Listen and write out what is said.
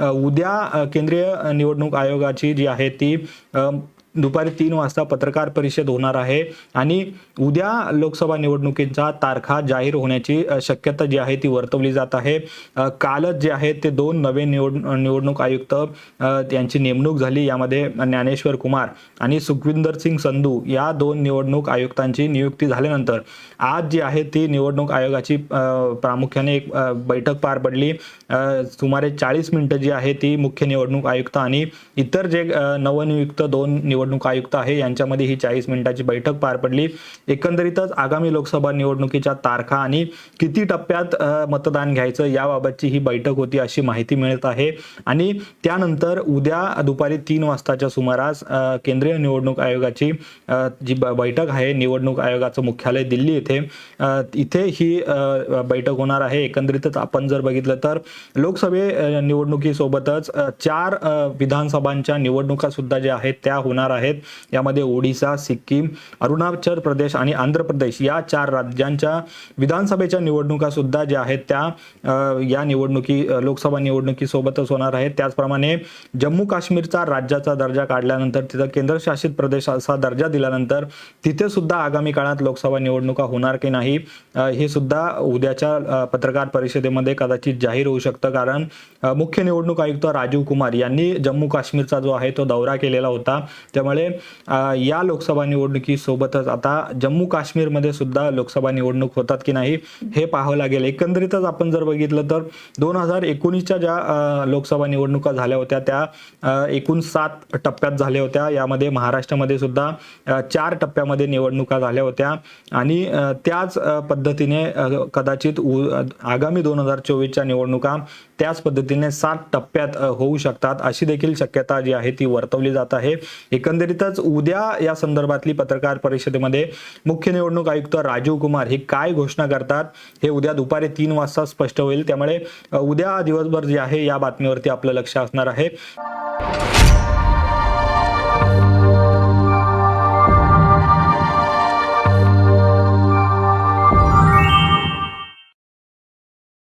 उद्या केंद्रीय निवडणूक आयोगाची जी आहे ती दुपारी तीन वाजता पत्रकार परिषद होणार आहे. आणि उद्या लोकसभा निवडणुकींचा तारखा जाहीर होण्याची शक्यता जी आहे ती वर्तवली जात आहे. कालच जे आहे ते दोन नवे निवड निवडणूक आयुक्त यांची नेमणूक झाली. यामध्ये ज्ञानेश्वर कुमार आणि सुखविंदर सिंग संधू या दोन निवडणूक आयुक्तांची नियुक्ती झाल्यानंतर आज जी आहे ती निवडणूक आयोगाची प्रामुख्याने एक बैठक पार पडली. सुमारे चाळीस मिनिटं जी आहे ती मुख्य निवडणूक आयुक्त आणि इतर जे नवनियुक्त दोन निवडणूक आयुक्त आहे. यांच्यामध्ये ही चाळीस मिनिटाची बैठक पार पडली. एकंदरीतच आगामी लोकसभा निवडणुकीच्या तारखा आणि किती टप्प्यात मतदान घ्यायचं याबाबतची ही बैठक होती अशी माहिती मिळत आहे. आणि त्यानंतर उद्या दुपारी तीन वाजताच्या सुमारास केंद्रीय निवडणूक आयोगाची जी बैठक आहे निवडणूक आयोगाचं मुख्यालय दिल्ली येथे इथे ही बैठक होणार आहे. एकंदरीतच आपण जर बघितलं तर लोकसभे निवडणुकीसोबतच चार विधानसभांच्या निवडणुका सुद्धा ज्या आहेत त्या होणार आहेत. यामध्ये ओडिसा सिक्कीम अरुणाचल प्रदेश आणि आंध्र प्रदेश या चार राज्यांच्या विधानसभेच्या निवडणुका सुद्धा ज्या आहेत त्या या निवडणुकी लोकसभा निवडणुकीसोबतच होणार आहेत. त्याचप्रमाणे जम्मू काश्मीरचा राज्याचा दर्जा काढल्यानंतर तिथं केंद्रशासित प्रदेश असा दर्जा दिल्यानंतर तिथे सुद्धा आगामी काळात लोकसभा निवडणुका होणार की नाही हे सुद्धा उद्याच्या पत्रकार परिषदेमध्ये कदाचित जाहीर होऊ शकतं. कारण मुख्य निवडणूक आयुक्त राजीव कुमार यांनी जम्मू काश्मीरचा जो आहे तो दौरा केलेला होता त्यामुळे या लोकसभा निवडणुकीसोबतच आता जम्मू काश्मीरमध्ये सुद्धा लोकसभा निवडणूक होतात की नाही हे पाहावं लागेल. एकंदरीतच आपण जर बघितलं तर दोन हजार एकोणीसच्या ज्या लोकसभा निवडणुका झाल्या होत्या त्या एकूण सात टप्प्यात झाल्या होत्या. यामध्ये महाराष्ट्रामध्ये सुद्धा चार टप्प्यामध्ये निवडणुका झाल्या होत्या. आणि त्याच पद्धतीने कदाचित आगामी दोन हजार चोवीसच्या निवडणुका त्याच पद्धतीने सात टप्प्यात होऊ शकतात. अशी देखील शक्यता जी आहे ती वर्तवली जात आहे. एक एकंदरीतच उद्या या संदर्भातली पत्रकार परिषदेमध्ये मुख्य निवडणूक आयुक्त राजीव कुमार हे काय घोषणा करतात हे उद्या दुपारी तीन वाजता स्पष्ट होईल. त्यामुळे उद्या दिवसभर जे आहे या बातमीवरती आपलं लक्ष असणार आहे.